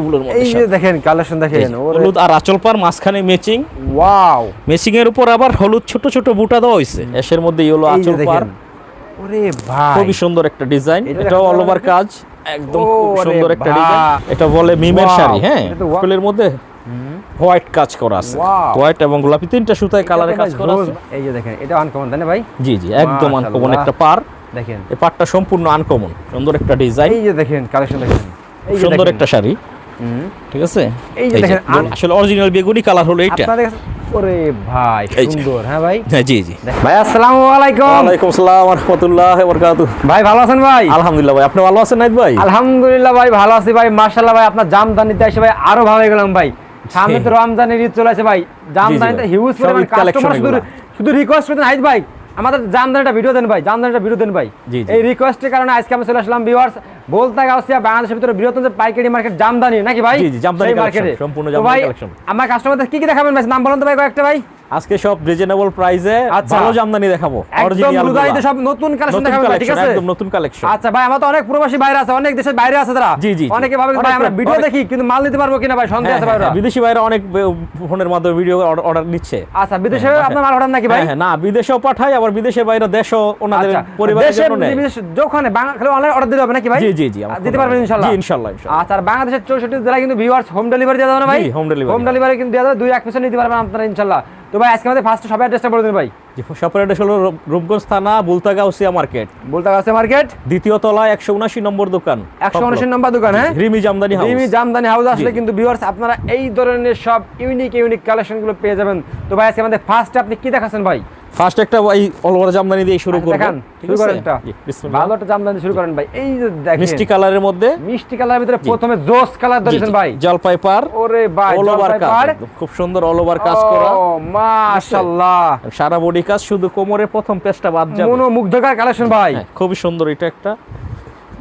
এগুলোর মধ্যে এই যে দেখেন কালেকশন দেখেন হলুদ আর আঁচল পার মাঝখানে ম্যাচিং ওয়াও। ম্যাচিং এর উপর আবার হলুদ ছোট ছোট বুটা দেওয়া হয়েছে। এসের মধ্যে ইয়েলো এই আঁচল পার ওরে ভাই। খুবই সুন্দর একটা ডিজাইন এটাও অল ওভার কাজ। একদম খুব সুন্দর একটা ডিজাইন এটা বলে মিমের শাড়ি হ্যাঁ? ফুলের মধ্যে হোয়াইট কাজ করা আছে। হোয়াইট এবং গোলাপি তিনটা সুতায় কালারে কাজ করা আছে। এই যে দেখেন এটা আনকমন তাই না ভাই? জি জি একদম আনকমন একটা পার দেখেন। এই পারটা সম্পূর্ণ আনকমন সুন্দর একটা ডিজাইন এই যে দেখেন কালেকশন দেখেন। সুন্দর একটা শাড়ি। ঠিক আছে? এই যে দেখেন, আসলে অরিজিনাল বেগুনি কালার হলো এইটা। আপনাদের ওরে ভাই সুন্দর হ্যাঁ ভাই? হ্যাঁ জি জি। ভাই আসসালামু আলাইকুম। ওয়ালাইকুম আসসালাম ওয়া রাহমাতুল্লাহি ওয়া বারাকাতুহু ভাই ভালো আছেন ভাই? আলহামদুলিল্লাহ ভাই আপনি ভালো আছেন নাইত ভাই? আলহামদুলিল্লাহ ভাই ভালো আছি ভাই মার্শাল্লাহ ভাই আপনার জামদানিতে এসে ভাই আরও ভালো গেলাম ভাই। সামনে তো রমজানের ঈদ চলে আসে ভাই। জামদানিতে হিউজ পরিমাণ কাস্টমার শুধু শুধু রিকোয়েস্ট করতেন হাইদ ভাই। আমাদের জামদানিটা ভিডিও দেন ভাই জামদানিটা ভিডিও দেন ভাই। এই রিকোয়েস্টের কারণে আজকে আমি চলে আসলাম ভিউয়ার্স বলতে গাউসিয়া বাংলাদেশের ভিতরে বৃহত্তম যে পাইকারি মার্কেট জামদানি নাকি ভাই জি, জি, জামদানি এ। সম্পূর্ণ জামদানি collection। আমার কাস্টমারদের কি কি দেখাবেন ভাই নাম বলুন তো ভাই কয়েকটা ভাই আজকে সব রিজনেবল প্রাইসে আচ্ছা। ভালো জামদানি দেখাবো। একদম রুদাইতে সব নতুন কালেকশন ভাই, ঠিক আছে? একদম নতুন কালেকশন আচ্ছা ভাই আমার তো অনেক প্রবাসী বাইরে আছে অনেক দেশের বাইরে আছে তারা। জি, জি। অনেকে ভাবে ভাই আমরা ভিডিও দেখি কিন্তু মাল নিতে পারব কিনা ভাই সন্দেহ আছে ভাই ওরা। বিদেশি ভাইরা অনেক ফোনের মাধ্যমে ভিডিও অর্ডার নিচ্ছে। আচ্ছা বিদেশে হ্যাঁ, আপনার মাল পাঠান নাকি ভাই? হ্যাঁ, হ্যাঁ, না বিদেশেও পাঠাই আবার বিদেশের বাইরে দেশও ওনাদের আচ্ছা পরিবারের দেশে জন্য নেয়। বিদেশে যখন বাংলা অনলাইন অর্ডার দিতে হবে নাকি ভাই? জি জি জি দিতে পারবেন ইনশাআল্লাহ জি ইনশাআল্লাহ ইনশাআল্লাহ আচ্ছা আর বাংলাদেশের চৌষট্টি জেলায় কিন্তু ভিউয়ার্স হোম ডেলিভারি দেওয়া যাবে না ভাই? home delivery হোম ডেলিভারি কিন্তু দেওয়া যাবে দুই এক পিছনে নিতে পারবেন আপনারা ইনশাআল্লাহ তো ভাই আজকে আমাদের ফার্স্ট সবাই অ্যাড্রেসটা বলে দিন ভাই। যে শপের অ্যাড্রেস হলো রূপগঞ্জ থানা বুলতাগাউসিয়া মার্কেট। বুলতাগাউসিয়া মার্কেট। দ্বিতীয় তলা একশো উনাশি নম্বর দোকান। একশো উনাশি নম্বর দোকান হ্যাঁ? রিমি জামদানি হাউস রিমি জামদানি হাউস আসলে কিন্তু ভিউয়ার্স আপনারা এই ধরনের সব ইউনিক ইউনিক কালেকশনগুলো পেয়ে যাবেন। তো ভাই আজকে আমাদের ফার্স্ট আপনি কি দেখাচ্ছেন ভাই? ফার্স্ট একটা অলওভার জামদানি দিয়ে শুরু আচ্ছা, করব। দেখান শুরু করেন একটা ভালো একটা জামদানি শুরু করেন ভাই। এই যে দেখেন। মিষ্টি কালারের মধ্যে? মিষ্টি কালারের ভিতরে প্রথমে জোস কালার ধরেছেন ভাই। জলপাই পার ওরে ভাই কাজ খুব সুন্দর অলওভার কাজ করা। ও মাশাআল্লাহ সারা বডি কাজ শুধু কোমরে প্রথম পেজটা বাদ যাবে। মনোমুগ্ধকর কালেকশন ভাই। খুব খুবই সুন্দর এটা একটা।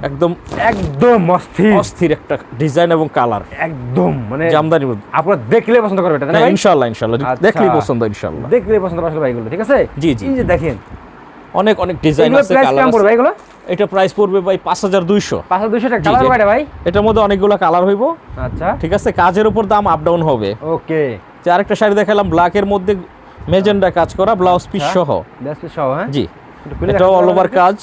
একদম একদম অস্থির। অস্থির একটা ডিজাইন এবং কালার একদম মানে জামদানির মধ্যে। আপনারা দেখলে পছন্দ করবে এটা না হ্যাঁ, ইনশাআল্লাহ ইনশাআল্লাহ। আচ্ছা। দেখলেই পছন্দ ইনশাআল্লাহ। দেখলে পছন্দ আসলে ঠিক আছে? জি, জি, এই যে দেখেন। অনেক অনেক ডিজাইন আছে কালার এগুলো? এটা প্রাইস পড়বে ভাই পাঁচ হাজার দুইশো। পাঁচ হাজার দুশো টাকা কালার। ভাই? এটার মধ্যে অনেকগুলো কালার হইব। আচ্ছা। ঠিক আছে কাজের উপর দাম আপ ডাউন হবে। ওকে। যে আরেকটা শাড়ি দেখালাম ব্ল্যাকের মধ্যে মেজেন্ডা কাজ করা ব্লাউজ পিস আচ্ছা। সহ। ব্যাস পিস সহ হ্যাঁ? জি। দেখাতে অল ওভার কাজ।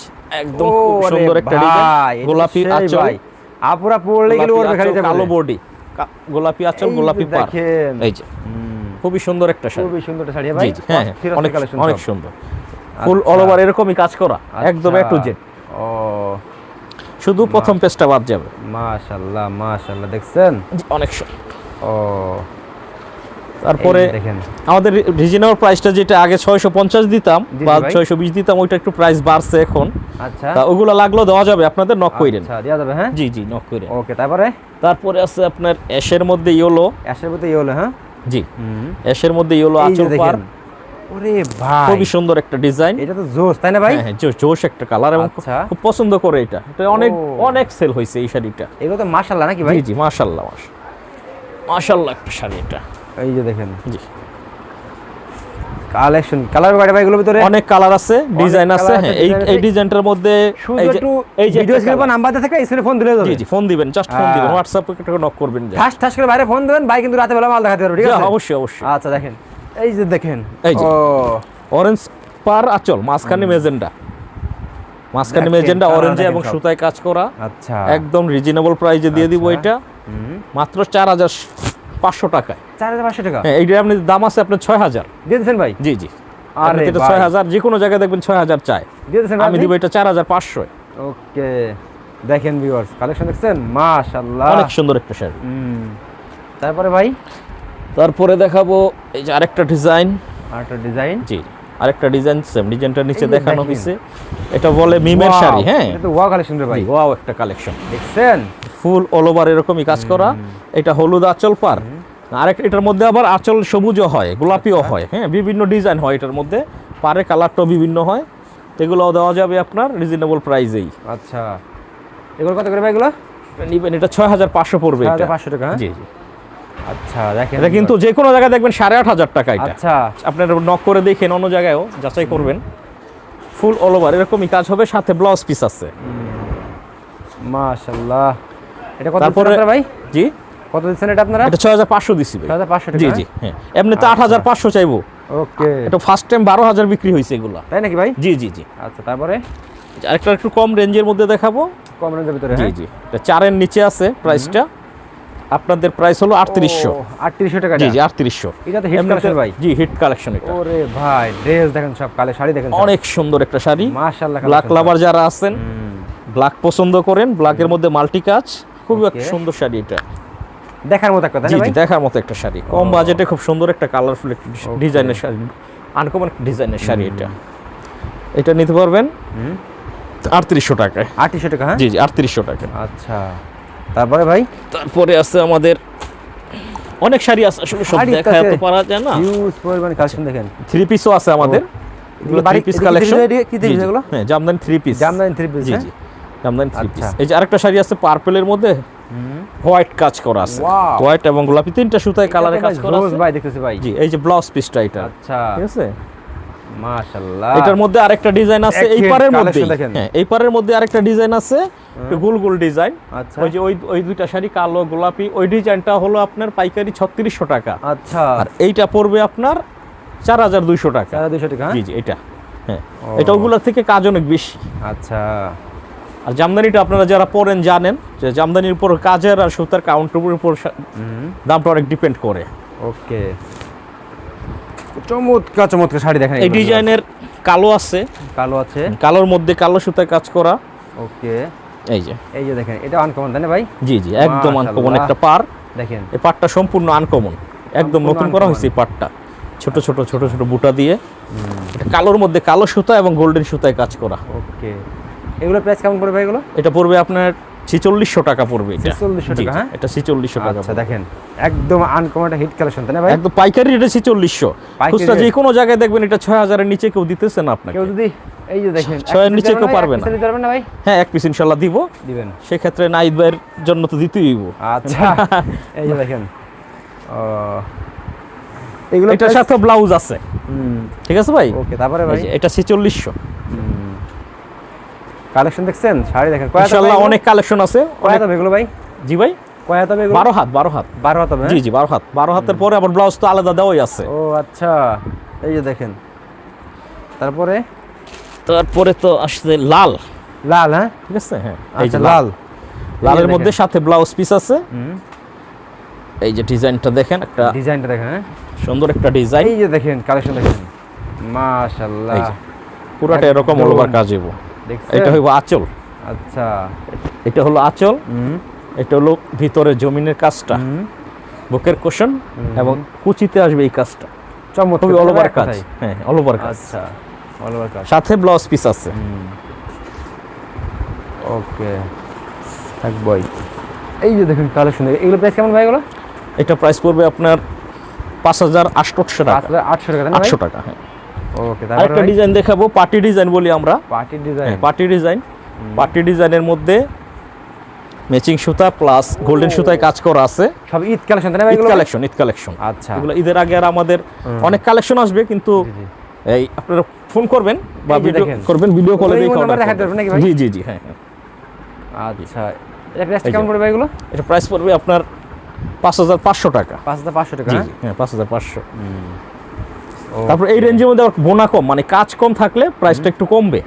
একদম সুন্দর একটা ডিজাইন গোলাপি আঁচল। আপুরা পড়লে গেলে ওর খালি কালো বডি। গোলাপি আঁচল গোলাপি পার এই যে। খুবই সুন্দর একটা শাড়ি। খুবই সুন্দর একটা শাড়ি ভাই। হ্যাঁ অনেক অনেক সুন্দর। ফুল আচ্ছা। অল ওভার এরকমই কাজ করা একদম এ টু জেড ও। শুধু প্রথম পেজটা বাদ যাবে। মাশাআল্লাহ মাশাআল্লাহ দেখছেন? অনেক সুন্দর। ও। তারপরে দেখেন। আমাদের রিজনেবল প্রাইসটা যেটা আগে ছয়শো পঞ্চাশ দিতাম বা ভাই। ছয়শো বিশ দিতাম ওইটা একটু প্রাইস বাড়ছে এখন। আচ্ছা। তা ওগুলো লাগলেও দেওয়া যাবে আপনাদের নক কইরেন আচ্ছা দেওয়া যাবে হ্যাঁ? জি জি নক কইরেন ওকে তারপরে? তারপরে আছে আপনার অ্যাশের মধ্যে ইয়েলো অ্যাশের মধ্যে ইয়ে হলো হ্যাঁ? জি। অ্যাশের মধ্যে ইয়েলো আঁচল পার। ওরে ভাই। খুবই সুন্দর একটা ডিজাইন এটা তো জোস তাই না ভাই? হ্যাঁ হ্যাঁ, জোশ একটা কালার এবং খুব- আচ্ছা। পছন্দ করে এটা। এটা অনেক অনেক সেল হয়েছে এই শাড়িটা। এগুলো তো মাশাআল্লাহ নাকি ভাই? জি জি মাশাল্লাহ মাশাল্লাহ একটা শাড়ি এটা। এই যে দেখেন। জি। কালেকশন কালার কয়টা ভাই এগুলোর ভিতরে? অনেক কালার আছে ডিজাইন আছে হ্যাঁ এই এই ডিজাইনটার মধ্যে এই যে এই যে ভিডিও স্ক্রিনে নাম্বার স্ক্রিনে ফোন দিলে জি জি ফোন দিবেন জাস্ট ফোন দিবেন। একটা নক করবেন। ঠাস ঠাস করে বাইরে ফোন দেবেন ভাই কিন্তু রাতে বেলা মাল দেখাতে পারবে ঠিক আছে? অবশ্যই অবশ্যই। আচ্ছা দেখেন। এই যে দেখেন এই যে। অরেঞ্জ পার আচল মাঝখানে মেজেন্ডা মাঝখানে মেজেন্ডা অরেঞ্জে এবং সুতায় কাজ করা। আচ্ছা। একদম রিজনেবল প্রাইসে দিয়ে দিব আচ্ছা। এটা মাত্র চার হাজার পাঁচশো টাকায়। চার হাজার পাঁচশো টাকা? হ্যাঁ এইটা আপনি দাম আছে আপনার ছয় হাজার। দিয়ে দিচ্ছেন ভাই? জি জি। আরে এটা ছয় হাজার যে কোনো জায়গায় দেখবেন ছয় হাজার চায়। দিয়ে দিচ্ছেন আমি দিব এটা চার হাজার পাঁচশো। ওকে। দেখেন ভিউয়ার্স কালেকশন দেখছেন? মাশাআল্লাহ। অনেক সুন্দর একটা শাড়ি। তারপরে ভাই? তারপরে দেখাবো এই যে আরেকটা ডিজাইন। আরেকটা ডিজাইন? জি আরেকটা ডিজাইন সেম ডিজাইনটার নিচে দেখানো হয়েছে এটা বলে মিমের শাড়ি হ্যাঁ। এটা ওয়াও কালেকশন রে ভাই। ওয়াও একটা কালেকশন দেখছেন? ফুল অল ওভার এরকমই কাজ করা। এটা হলুদ আঁচল পার। আরেক এটার মধ্যে আবার আঁচল সবুজও হয় গোলাপিও হয় হ্যাঁ বিভিন্ন ডিজাইন হয় এটার মধ্যে। পারে কালারটাও বিভিন্ন হয়। এগুলোও দেওয়া যাবে আপনার রিজনেবল প্রাইসেই আচ্ছা। এগুলো কত করে ভাই এগুলো? নিবেন এটা ছয় হাজার পাঁচশো পড়বে পাঁচশো টাকা, হ্যাঁ? জি জি। আচ্ছা দেখেন এটা কিন্তু যে কোনো জায়গায় দেখবেন সাড়ে আট হাজার টাকা এটা। আচ্ছা। আপনার নক করে দেখেন অন্য জায়গায়ও যাচাই করবেন। ফুল অল ওভার এরকমই কাজ হবে সাথে ব্লাউজ পিস আছে। মাশাআল্লাহ। এটা কত তারপরে ভাই? জি? কত দিচ্ছেন এটা আপনারা? এটা ছয় হাজার পাঁচশো দিচ্ছি ভাই। ছয় হাজার পাঁচশো টাকা? জি জি হ্যাঁ। হাজার পাঁচশো চাইব। ওকে। এটা ফার্স্ট টাইম বারো হাজার বিক্রি হয়েছে এগুলা। তাই নাকি ভাই? জি জি জি। আচ্ছা তারপরে? আরেকটা একটু কম রেঞ্জের মধ্যে দেখাবো। কম রেঞ্জের ভিতরে জি হ্যাঁ? জি। এটা চারের নিচে আছে প্রাইসটা আপনাদের প্রাইস হলো আটত্রিশশো। আটত্রিশশো টাকা জি জি আটত্রিশশো। এটা তো হিট কালেকশন ভাই? জি হিট কালেকশন এটা। ওরে ভাই ড্রেস দেখেন সব কালে শাড়ি দেখেন অনেক সুন্দর একটা শাড়ি। মাশাআল্লাহ ব্ল্যাক লাভার যারা আছেন ব্ল্যাক পছন্দ করেন ব্ল্যাকের মধ্যে মাল্টি কাজ খুব একটা সুন্দর শাড়ি এটা। দেখার মতো একটা জি দেখার মতো একটা শাড়ি। কম বাজেটে খুব সুন্দর একটা কালারফুল একটা ডিজাইনের শাড়ি আনকমন একটা ডিজাইনের শাড়ি এটা। এটা নিতে পারবেন? আটত্রিশশো টাকায়। আটত্রিশশো টাকা হ্যাঁ? জি জি আটত্রিশশো টাকা। আচ্ছা। তারপরে ভাই? তারপরে আছে আমাদের অনেক শাড়ি আছে আসলে সব দেখা এত পারা যায় না। হিউজ পরিমাণ কালেকশন দেখেন। থ্রি পিসও আছে আমাদের। এগুলো থ্রি পিস কালেকশন কি পিস এগুলো? হ্যাঁ Jamdani three piece Jamdani three piece জি জি। জামদানি থ্রি পিস আচ্ছা। এই যে আরেকটা শাড়ি আছে পার্পলের মধ্যে? হোয়াইট কাজ করা আছে। হোয়াইট এবং গোলাপি তিনটা সুতায় কালারে কাজ করা আছে। ভাই দেখতেছি ভাই। জি এই যে ব্লাউজ পিসটা এটা। আচ্ছা। ঠিক আছে? মাশাআল্লাহ এটার মধ্যে আরেকটা ডিজাইন আছে এই পারের মধ্যে হ্যাঁ এই পারের মধ্যে আরেকটা ডিজাইন আছে গোল গোল ডিজাইন আচ্ছা। ওই যে ওই ওই দুইটা শাড়ি কালো গোলাপি ওই ডিজাইনটা হলো আপনার পাইকারি ছত্রিশশো টাকা। আচ্ছা। আর এইটা পড়বে আপনার চার হাজার দুইশো টাকা। সাড়ে দুশো টাকা? হ্যাঁ? জি জি এটা। হ্যাঁ এটা ওগুলোর থেকে কাজ অনেক বেশি। আচ্ছা। আর জামদানিটা আপনারা যারা পরেন জানেন যে জামদানির উপর কাজের আর সুতার কাউন্টের উপর দামটা অনেক ডিপেন্ড করে। ওকে। চমৎকার চমৎকার শাড়ি দেখেন এই ডিজাইনের কালো আছে। কালো আছে। কালোর মধ্যে কালো সুতায় কাজ করা। ওকে। এই যে। এই যে দেখেন এটা আনকমন তাই না ভাই? জি জি একদম আনকমন একটা পার দেখেন। এই পাটটা সম্পূর্ণ আনকমন একদম নতুন করা হয়েছে এই পাটটা ছোট ছোট ছোট ছোট বুটা দিয়ে। এটা কালোর মধ্যে কালো সুতা এবং গোল্ডেন সুতায় কাজ করা। ওকে। এগুলো প্রাইস কেমন পড়বে এগুলো এটা পড়বে আপনার ছিচল্লিশশো টাকা পড়বে এটা। 4600 টাকা, হ্যাঁ? এটা ছিচল্লিশশো টাকা আচ্ছা দেখেন একদম আনকমন একটা হিট কালেকশন তাই না ভাই? একদম পাইকারি রেটে ছিচল্লিশশো। খুচরা যে কোনো জায়গায় দেখবেন এটা ছয় হাজারের নিচে কেউ দিতেছে না আপনাকে। কেউ যদি এই যে দেখেন ছয়ের নিচে কেউ পারবে না। পারবেন না ভাই? হ্যাঁ এক পিস ইনশাল্লাহ দিব। দিবেন। সেক্ষেত্রে নাইদ ভাইয়ের জন্য তো দিতেই হইব। আচ্ছা এই যে দেখেন ও এগুলো এটার সাথে ব্লাউজ আছে। ঠিক আছে ভাই? ওকে তারপরে ভাই? এটা ছিচল্লিশশো। কালেকশন দেখছেন? শাড়ি দেখেন। হাত অনেক কালেকশন আছে কয় হাত হবে এগুলো ভাই? জি ভাই? কয় হাত হবে এগুলো? বারো হাত বারো হাত। বারো হাত জি? জি বারো হাত। বারো হাতের পরে আবার ব্লাউজ তো আলাদা দেওয়াই আছে। ও আচ্ছা। এই যে দেখেন। তারপরে? তারপরে তো আসছে লাল। লাল হ্যাঁ? ঠিক আছে? হ্যাঁ এই যে আচ্ছা লাল। লাল। লালের মধ্যে সাথে ব্লাউজ পিস আছে। হুম। এই যে ডিজাইনটা দেখেন একটা ডিজাইনটা দেখেন হ্যাঁ? সুন্দর একটা ডিজাইন। এই যে দেখেন কালেকশন দেখেন। মাশাআল্লাহ। যে, পুরাটা এরকম। অলওভার কাজ হইব। এটা হইব আঁচল। আচ্ছা। এটা হলো আঁচল। হুম। এটা হলো ভিতরে জমিনের কাজটা। বুকের কোশন এবং কুচিতে আসবে এই কাজটা। চমৎকার। খুবই অল ওভার কাজ। হ্যাঁ অল ওভার কাজ। আচ্ছা অল ওভার কাজ। সাথে ব্লাউজ পিস আছে। ওকে থাকবই এই যে দেখুন কালেকশন এগুলো প্রাইস কেমন ভাই এগুলো? এটা প্রাইস পড়বে আপনার পাঁচ হাজার আটশোশো পাঁচ টাকা আটশো টাকা আটশো টাকা হ্যাঁ। ওকে আরেকটা ডিজাইন দেখাবো পার্টি ডিজাইন বলি আমরা। Party design party design party ডিজাইনের মধ্যে ম্যাচিং সুতা প্লাস গোল্ডেন সুতায় কাজ করা আছে। সব ঈদ কালেকশন তাই না ঈদ কালেকশন ঈদ কালেকশন আচ্ছা। এগুলো ঈদের আগে আর আমাদের অনেক কালেকশন আসবে কিন্তু। এই আপনারা ফোন করবেন বা ভিডিও করবেন ভিডিও কলে দেখে? জি জি জি হ্যাঁ হ্যাঁ। আচ্ছা এটা প্রাইস কেমন পড়বে এগুলো? এটা প্রাইস পড়বে আপনার পাঁচ হাজার পাঁচশো টাকা। পাঁচ হাজার পাঁচশো টাকা হ্যাঁ? পাঁচ হাজার পাঁচশো। তারপর এই রেঞ্জের মধ্যে আবার বোনা কম মানে কাজ কম থাকলে প্রাইসটা একটু কমবে।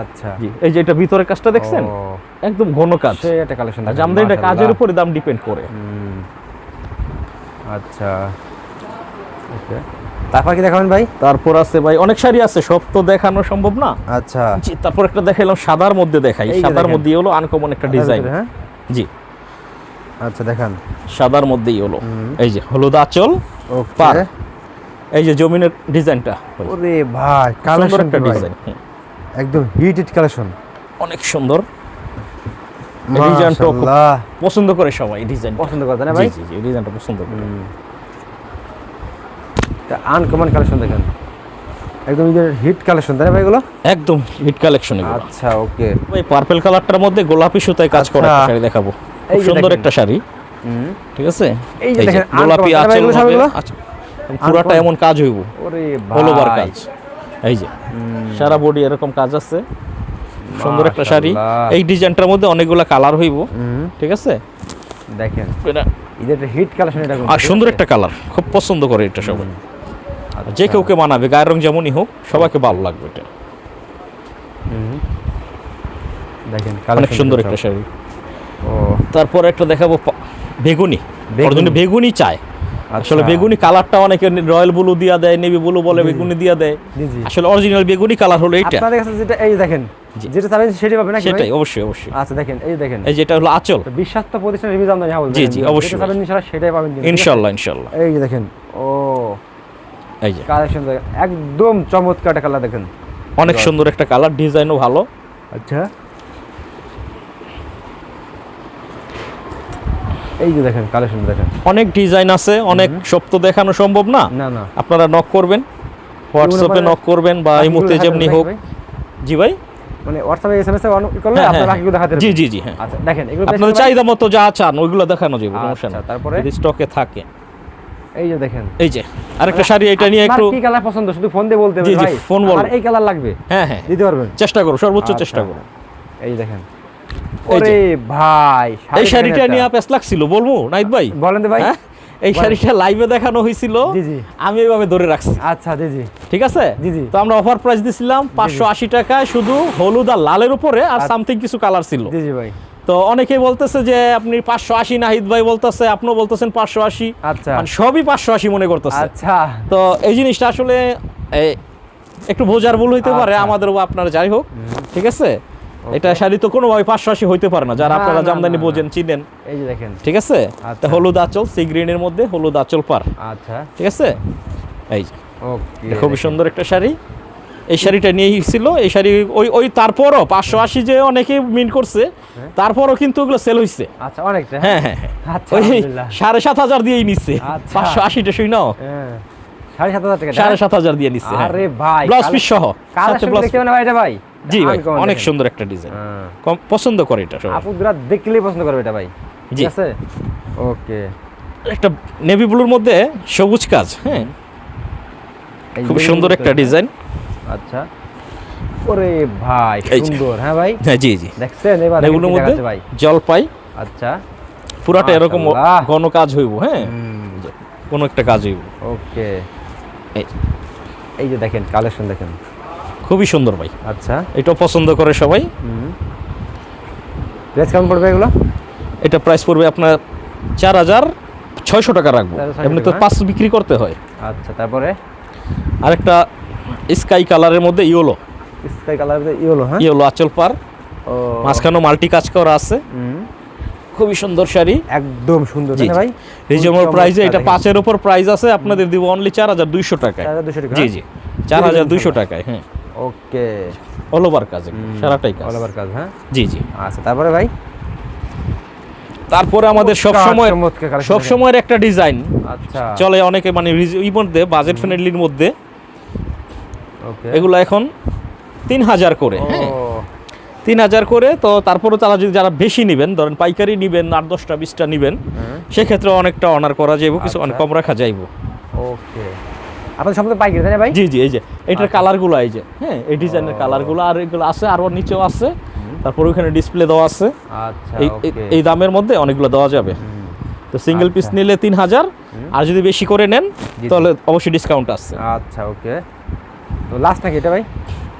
আচ্ছা। এই যে এটা ভিতরের কাজটা দেখছেন? একদম ঘন কাজ। সে একটা কালেকশন আর জামদানিটা কাজের উপরে দাম ডিপেন্ড করে। আচ্ছা। ওকে। তারপর কি দেখাবেন ভাই? তারপর আছে ভাই অনেক শাড়ি আছে সব তো দেখানো সম্ভব না। আচ্ছা। জি তারপর একটা দেখাইলাম সাদার মধ্যে দেখাই। এই সাদার। মধ্যে হলো আনকমন একটা ডিজাইন হ্যাঁ? জি। আচ্ছা দেখান। সাদার মধ্যেই হলো এই যে হলুদ আঁচল ওকে। পার। এই যে জমিনের ডিজাইনটা। ওরে ভাই কালেকশন একটা ডিজাইন। একদম হিট হিট কালেকশন অনেক সুন্দর। ডিজাইনটা পছন্দ করে সবাই ডিজাইন পছন্দ করতে না ভাই? জি জি ডিজাইনটা পছন্দ করে। আনকমন কালেকশন দেখেন। একদম হিট কালেকশন তাই ভাই এগুলো? একদম হিট কালেকশন এগুলো। আচ্ছা ওকে। এই পার্পল কালারটার মধ্যে গোলাপি সুতায় কাজ করা আচ্ছা। শাড়ি দেখাবো। খুব সুন্দর একটা শাড়ি। ঠিক আছে? এই যে দেখেন, গোলাপি আঁচল হবে, সবগুলো? পুরাটা এমন কাজ হইব। ওরে অল ওভার কাজ। এই যে সারা বডি এরকম কাজ আছে। সুন্দর একটা শাড়ি। এই ডিজাইনটার মধ্যে অনেকগুলা কালার হইব। ঠিক আছে? দেখেন। এটা হিট কালেকশন এটা আর সুন্দর একটা কালার খুব পছন্দ করে এটা সবাই। আচ্ছা। যে কেউকে মানাবে গায়ের রং যেমনই হোক সবাইকে ভালো লাগবে এটা। হুম। দেখেন অনেক সুন্দর একটা শাড়ি। ও। তারপর একটা দেখাবো বেগুনি। বেগুনি চায়। আসলে আচ্ছা। বেগুনি কালারটা অনেকে রয়্যাল ব্লু দিয়া দেয় নেভি ব্লু বলে বেগুনি দিয়া দেয়। আসলে অরিজিনাল বেগুনি কালার হলো এইটা। আপনাদের কাছে যেটা এই দেখেন যেটা চাবেন সেটাই পাবেন নাকি সেটাই অবশ্যই অবশ্যই। আচ্ছা দেখেন এই দেখেন। এই যেটা হলো আঁচল। তো বিশ্বাস্ত প্রতিষ্ঠান রিভিউ হ্যাঁ বলবেন জি, জি, অবশ্যই। যেটা চাবেন ইনশাআল্লাহ সেটাই পাবেন? ইনশাল্লাহ ইনশাল্লাহ এই যে দেখেন ও। এই যে। কালেকশন দেখেন একদম চমৎকার একটা কালার দেখেন। অনেক সুন্দর একটা কালার ডিজাইনও ভালো। আচ্ছা। এই যে দেখেন কালেকশন দেখেন। অনেক ডিজাইন আছে অনেক সব তো দেখানো সম্ভব না? না না। আপনারা নক করবেন হোয়াটসঅ্যাপে নক করবেন বা এই মুহূর্তে যেমনি হোক। জি ভাই। মানে হোয়াটসঅ্যাপে এসএমএস এ অন করলে হ্যাঁ, আপনারা হ্যাঁ, বাকিগুলো দেখাতে জি জি জি হ্যাঁ। আচ্ছা দেখেন এগুলো আপনাদের চাহিদা মতো যা চান ওইগুলো দেখানো যাবে সমস্যা আচ্ছা, তারপরে? যদি স্টকে থাকে। এই যে দেখেন। এই যে আরেকটা শাড়ি এটা নিয়ে আপনার একটু কি কালার পছন্দ? শুধু ফোন দিয়ে বলতে হবে ভাই। ফোন। আর এই কালার লাগবে। হ্যাঁ হ্যাঁ। দিতে পারবেন। চেষ্টা করো সর্বোচ্চ আচ্ছা। চেষ্টা করো। এই দেখেন। ওরে ভাই এই শাড়িটা নিয়ে আপেস লাগছিল বলব? নাইত ভাই? বলেন ভাই। হ্যাঁ? এই শাড়িটা লাইভে দেখানো হয়েছিল। আমি এইভাবে ধরে রাখছি। আচ্ছা জি জি। ঠিক আছে? জি, জি। তো আমরা অফার প্রাইস দিছিলাম পাঁচশো আশি টাকায় শুধু হলুদ আর লালের উপরে আর আচ্ছা। সামথিং কিছু কালার ছিল। জি জি ভাই। তো অনেকেই বলতেছে যে আপনি পাঁচশো আশি নাহিদ ভাই বলতেছে আপনিও বলতেছেন পাঁচশো আশি। আচ্ছা। মানে সবই পাঁচশো আশি মনে করতেছে। আচ্ছা। তো এই জিনিসটা আসলে একটু বোঝার ভুল হইতে পারে আচ্ছা। আমাদের বা আপনার যাই হোক। ঠিক আছে? এটা শাড়ি তো কোনোভাবে পাঁচশো আশি হইতে পারে না। যারা আপনারা জামদানি বোঝেন চিনেন। এই যে দেখেন। ঠিক আছে? আচ্ছা। হলুদ আঁচল সি গ্রিনের মধ্যে হলুদ আঁচল পার। আচ্ছা। ঠিক আছে? এই যে। খুবই সুন্দর একটা শাড়ি। এই শাড়িটা নিয়ে ছিল। এই শাড়ি ওই ওই তারপরও পাঁচশো আশি যে অনেকে মিন করছে তারপরও কিন্তু ওগুলো সেল হয়েছে আচ্ছা অনেকটা হ্যাঁ? হ্যাঁ হ্যাঁ আচ্ছা ওই সাড়ে সাত হাজার দিয়েই নিচ্ছে। পাঁচশো আশিটা শুই নাও। হ্যাঁ। সাড়ে সাত হাজার টাকা সাড়ে সাত হাজার দিয়ে নিচ্ছে হ্যাঁ। আরে ভাই ব্লাউজ পিস সহ। ব্লাউজ দেখতে ভাই এটা ভাই। জি ভাই অনেক সুন্দর একটা ডিজাইন হ্যাঁ। কম পছন্দ করে এটা সবাই আপুদরা দেখলেই পছন্দ করবে এটা ভাই। জি। আছে? ওকে। একটা নেভি ব্লুর মধ্যে সবুজ কাজ হ্যাঁ? খুব সুন্দর একটা ডিজাইন আচ্ছা। ওরে ভাই সুন্দর হ্যাঁ ভাই? হ্যাঁ জি জি। দেখছেন? এবার এগুলোর মধ্যে জলপাই। আচ্ছা। পুরাটা এরকম। ঘন কাজ হইব হ্যাঁ? কোনো একটা কাজ হইব। ওকে। এই যে। দেখেন কালেকশন দেখেন। খুবই সুন্দর ভাই। আচ্ছা। এটাও পছন্দ করে সবাই। প্রাইস কেমন পড়বে এগুলো? এটা প্রাইস পড়বে আপনার চার হাজার ছয়শো টাকা রাখব। এমনি তো পাঁচ বিক্রি করতে হয়। আচ্ছা তারপরে? আরেকটা স্কাই কালারের মধ্যে ইয়োলো স্কাই কালার ইয়েলো হ্যাঁ? ইয়োলো আঁচল পার। ও। মাঝখানেও মাল্টি কাজ করা আছে। খুবই সুন্দর শাড়ি। একদম সুন্দর জি ভাই? রিজনেবল প্রাইসে এটা। পাঁচের উপর প্রাইস আছে আপনাদের দিব অনলি চার হাজার দুইশো টাকায়। 4,200 টাকা, জি হ্যাঁ? জি। চার হাজার দুইশো টাকায় হ্যাঁ ওকে। অল ওভার কাজ সারাটাই কাজ। অল ওভার কাজ হ্যাঁ? জি জি। আচ্ছা তারপরে ভাই? তারপরে আমাদের সব সময় সব সময়ের একটা ডিজাইন আচ্ছা। চলে অনেকে মানে এই মধ্যে বাজেট ফ্রেন্ডলির মধ্যে। ওকে। এগুলো এখন তিন হাজার করে হ্যাঁ। তিন হাজার করে তো তারপরে তারা যদি যারা বেশি নেবেন ধরেন পাইকারি নেবেন আট দশটা বিশটা নেবেন সেক্ষেত্রে অনেকটা অনার করা যাইব কিছু অনেক আচ্ছা। কম রাখা যাইব। আপনাদের তো পাইকারি তাই না ভাই? জি জি এই যে এটার আচ্ছা। কালারগুলো এই যে হ্যাঁ এই ডিজাইনের। কালারগুলো আর এগুলো আছে আরও নিচেও আছে। তারপর ওইখানে ডিসপ্লে দেওয়া আছে। আচ্ছা এই দামের মধ্যে অনেকগুলো দেওয়া যাবে। তো সিঙ্গেল পিস আচ্ছা। নিলে তিন হাজার আর যদি বেশি করে নেন তাহলে অবশ্যই ডিসকাউন্ট আছে। আচ্ছা ওকে তো লাস্ট নাকি এটা ভাই?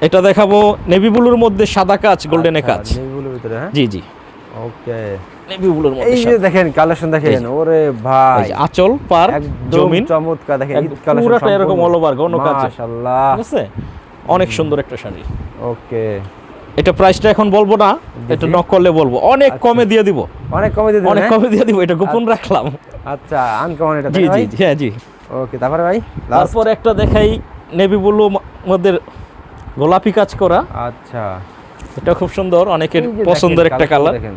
এটা দেখাবো নেভি ব্লুর মধ্যে সাদা কাজ গোল্ডেনে কাজ নেভিগুলোর ভিতরে হ্যাঁ? জি জি। ওকে নেভি ব্লুর মধ্যে এই যে দেখেন কালেকশন দেখেন ওরে ভাই। যে পার জমিন চমৎকার দেখেন ঈদ একদম কালেকশন পুরাটা এরকম all over, ঘন কাজ। মাশাআল্লাহ। ঠিক আছে? অনেক সুন্দর একটা শাড়ি। ওকে। এটা প্রাইসটা এখন বলব না এটা নক করলে বলব। অনেক আচ্ছা। কমে দিয়ে দিব। অনেক কমে দিয়ে অনেক হ্যাঁ? কমে দিয়ে দিব এটা গোপন রাখলাম। আচ্ছা আনকমন এটা জি জি জি, হ্যাঁ জি। ওকে তারপরে ভাই তারপর একটা দেখাই নেভি ব্লু মধ্যে গোলাপি কাজ করা। আচ্ছা। এটা খুব সুন্দর অনেকের পছন্দের একটা কালার দেখেন।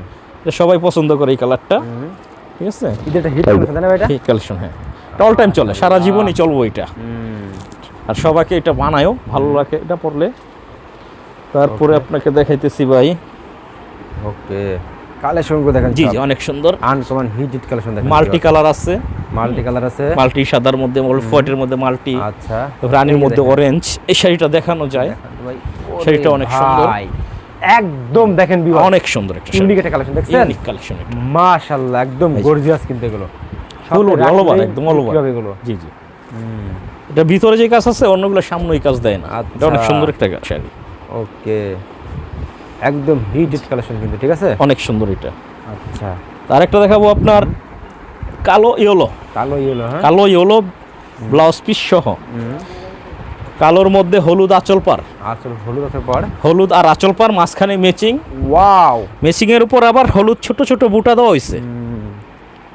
সবাই পছন্দ করে এই কালারটা। ঠিক আছে? এটা একটা হিট কালেকশন না ভাই এটা এই কালেকশন হ্যাঁ। অল টাইম চলে সারা জীবনই চলবো এটা। আর সবাইকে এটা বানায়ও ভালো লাগে এটা পড়লে তারপরে আপনাকে দেখাইতেছি ভাই। ওকে কালেকশনগুলো দেখেন জি জি অনেক সুন্দর। আনকমন হিট হিট কালেকশন দেখেন মাল্টি কালার আছে। মাল্টি কালার আছে। মাল্টি সাদার মধ্যে হোয়াইটের মধ্যে মাল্টি আচ্ছা। রানীর মধ্যে অরেঞ্জ এই শাড়িটা দেখানো যায়। ভাই। শাড়িটা অনেক সুন্দর। একদম দেখেন অনেক সুন্দর একটা ইউনিক একটা কালেকশন দেখছেন? ইউনিক কালেকশন এটা। মাশাআল্লাহ একদম গর্জিয়াস কিন্তু এগুলো। Body, all একদম all over। এগুলো? জি জি। এটা ভিতরে যে কাজ আছে অন্যগুলো সামনে ওই কাজ দেয় না। এটা অনেক আচ্ছা। সুন্দর একটা শাড়ি। ওকে। একদম হিটেড কালেকশন কিন্তু ঠিক আছে? অনেক সুন্দর এটা। আচ্ছা। আরেকটা দেখাবো আপনার কালো ইয়েলো। কালো ইয়েলো হ্যাঁ? কালো ইয়েলো ব্লাউজ পিস সহ। কালোর মধ্যে হলুদ আঁচল পার। আচ্ছা হলুদ আছে পর। হলুদ আর আঁচল পার মাঝখানে ম্যাচিং ওয়াও! ম্যাচিং এর উপর আবার হলুদ ছোট ছোট বুটা দেওয়া হয়েছে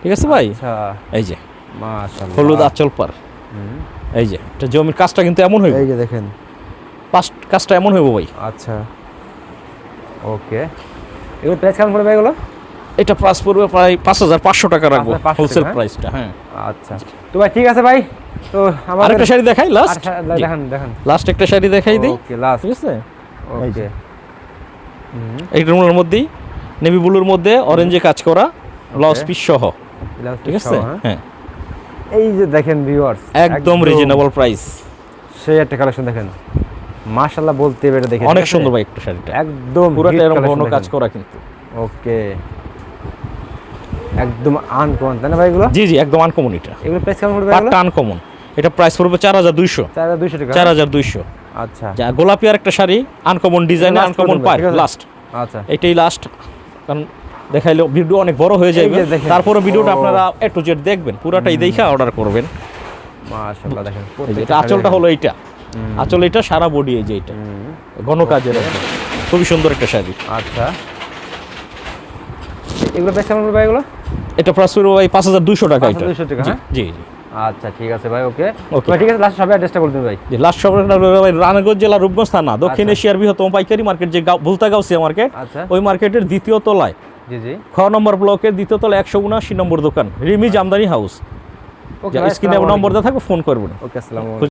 ঠিক আছে ভাই? আচ্ছা। এই যে। মাশাআল্লাহ। হলুদ আঁচল পার। এই যে এটা জমির কাজটা কিন্তু এমন হইব। এই যে দেখেন। পাঁচ কাজটা এমন হইব ভাই। আচ্ছা। ওকে। এগুলো প্রাইস কেমন পড়বে এগুলো? এটা প্রাইস পড়বে প্রায় পাঁচ হাজার পাঁচশো টাকা রাখব হোলসেল? প্রাইসটা হ্যাঁ। আচ্ছা। তো ভাই ঠিক আছে ভাই? তো আরেকটা শাড়ি দেখাই লাস্ট দেখান দেখান। লাস্ট একটা শাড়ি দেখাই দিই। ওকে লাস্ট ঠিক আছে। ওকে মধ্যেই নেভি ব্লুর মধ্যে অরেঞ্জে কাজ করা ব্লাউজ পিস সহ। ঠিক আছে? হ্যাঁ? হ্যাঁ। এই যে দেখেন ভিউয়ার্স একদম রিজনেবল প্রাইস সেই একটা কালেকশন দেখেন। মাশাআল্লাহ বলতে হবে এটা দেখে অনেক সুন্দর ভাই একটা শাড়িটা। একদম পুরোটা এরকম ঘন কাজ করা কিন্তু। ওকে একদম আনকমন তাই না ভাই এগুলো? জি জি একদম আনকমন এটা। এগুলো প্রাইস কেমন পড়বে পাটটা আনকমন এটা প্রাইস পড়বে চার হাজার দুইশো। চার হাজার দুইশো আচ্ছা। যা গোলাপি আর একটা শাড়ি আনকমন ডিজাইনে আনকমন আছে? লাস্ট আচ্ছা। এটাই লাস্ট কারণ দেখাইলো ভিডিও অনেক বড় হয়ে যাবে তারপরে ভিডিওটা আপনারা এ টু জেড দেখবেন পুরাটাই দেখে অর্ডার করবেন। মাশাআল্লাহ দেখেন এটা আঁচলটা হলো এইটা। আঁচল এটা সারা বডি এই যে এটা। ঘন কাজের খুবই সুন্দর একটা শাড়ি। আচ্ছা। এগুলো কেমন পড়বে এগুলো? এটা প্রাইস পড়বে ভাই পাঁচ হাজার দুইশো টাকা এটা। 5,200 টাকা, হ্যাঁ? জি জি। আচ্ছা ঠিক আছে ভাই ওকে। ওকে ঠিক আছে লাস্ট সবাই অ্যাড্রেসটা বলতে ভাই। যে লাস্ট সপ্তাহটা ভাই। রানাগঞ্জ জেলা রূপগঞ্জ থানা দক্ষিণ আচ্ছা। এশিয়ার বৃহত্তম পাইকারি মার্কেট যে গাঁও- ভুলতাগাঁওসিয়া মার্কেট আচ্ছা। ওই মার্কেটের দ্বিতীয় তলায়। জি জি। খ নম্বর ব্লকের দ্বিতীয় তলায় একশো উনআশি নম্বর দোকান রিমি জামদানি হাউস ওকে স্ক্রিনে নম্বর দেওয়া থাকবে ফোন করবেন। ওকে আসসালামু